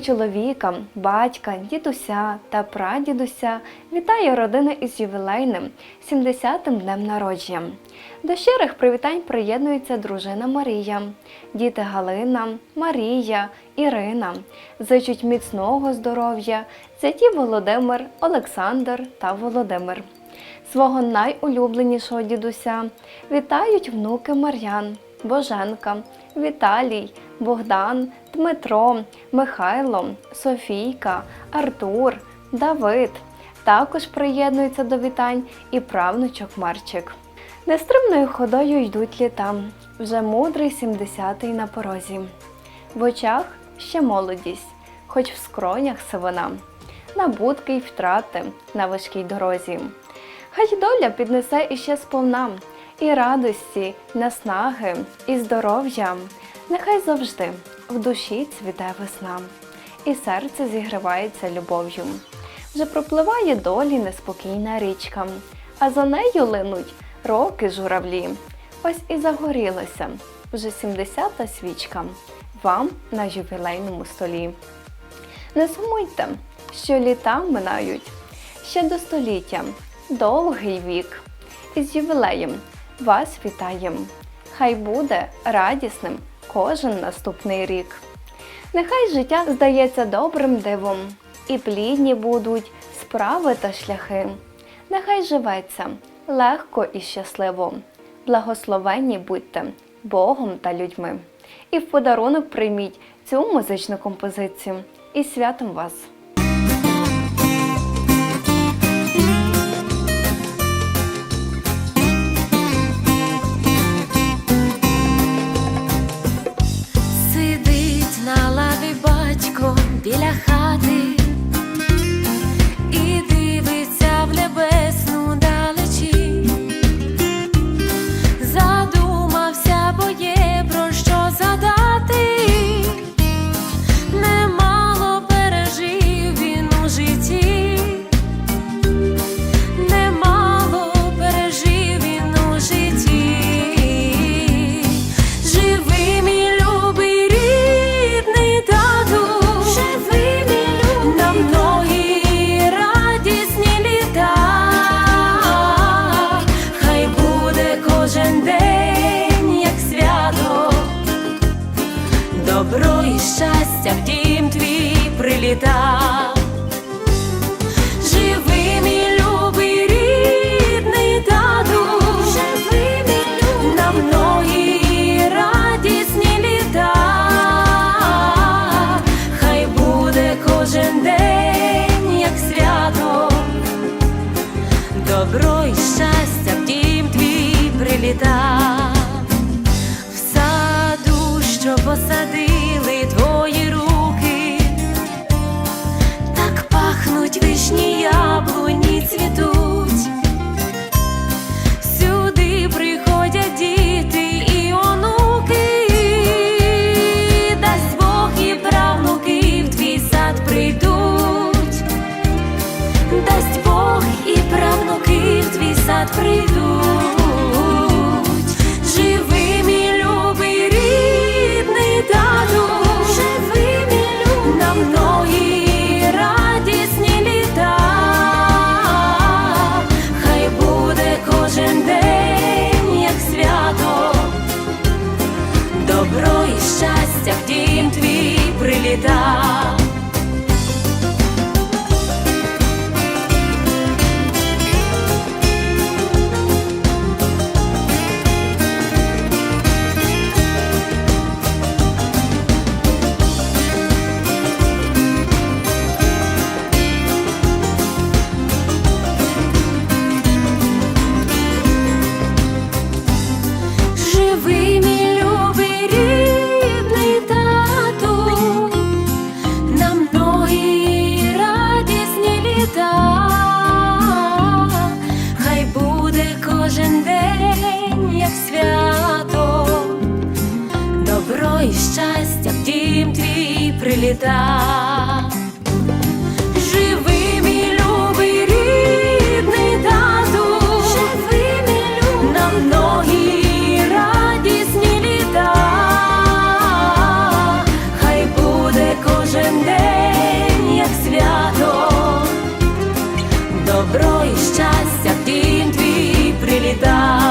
чоловіка, батька, дідуся та прадідуся вітає родина із ювілейним 70-тим днем народження. До щирих привітань приєднується дружина Марія, діти Галина, Марія, Ірина. Зичуть міцного здоров'я, зяті Володимир, Олександр та Володимир. Свого найулюбленішого дідуся вітають внуки Мар'ян, Боженка, Віталій, Богдан, Дмитро, Михайло, Софійка, Артур, Давид. Також приєднуються до вітань і правнучок Марчик. Нестримною ходою йдуть літа, вже мудрий сімдесятий на порозі. В очах ще молодість, хоч в скронях сивина, на будки й втрати на важкій дорозі. Хай доля піднесе іще сповна і радості, наснаги, і здоров'я. Нехай завжди в душі цвіте весна, і серце зігрівається любов'ю. Вже пропливає долі неспокійна річка, а за нею линуть роки журавлі. Ось і загорілася вже 70-та свічка вам на ювілейному столі. Не сумуйте, що літа минають ще до століття, довгий вік. Із ювілеєм вас вітаєм. Хай буде радісним кожен наступний рік. Нехай життя здається добрим дивом, і плідні будуть справи та шляхи. Нехай живеться легко і щасливо. Благословенні будьте Богом та людьми. І в подарунок прийміть цю музичну композицію. І святом вас! Щастя в дім твій приліта. В твій світа. Любий рідний тату, живи, мій любий, на радісні літа, хай буде кожен день, як свято, добро і щастя, в дім твій приліта.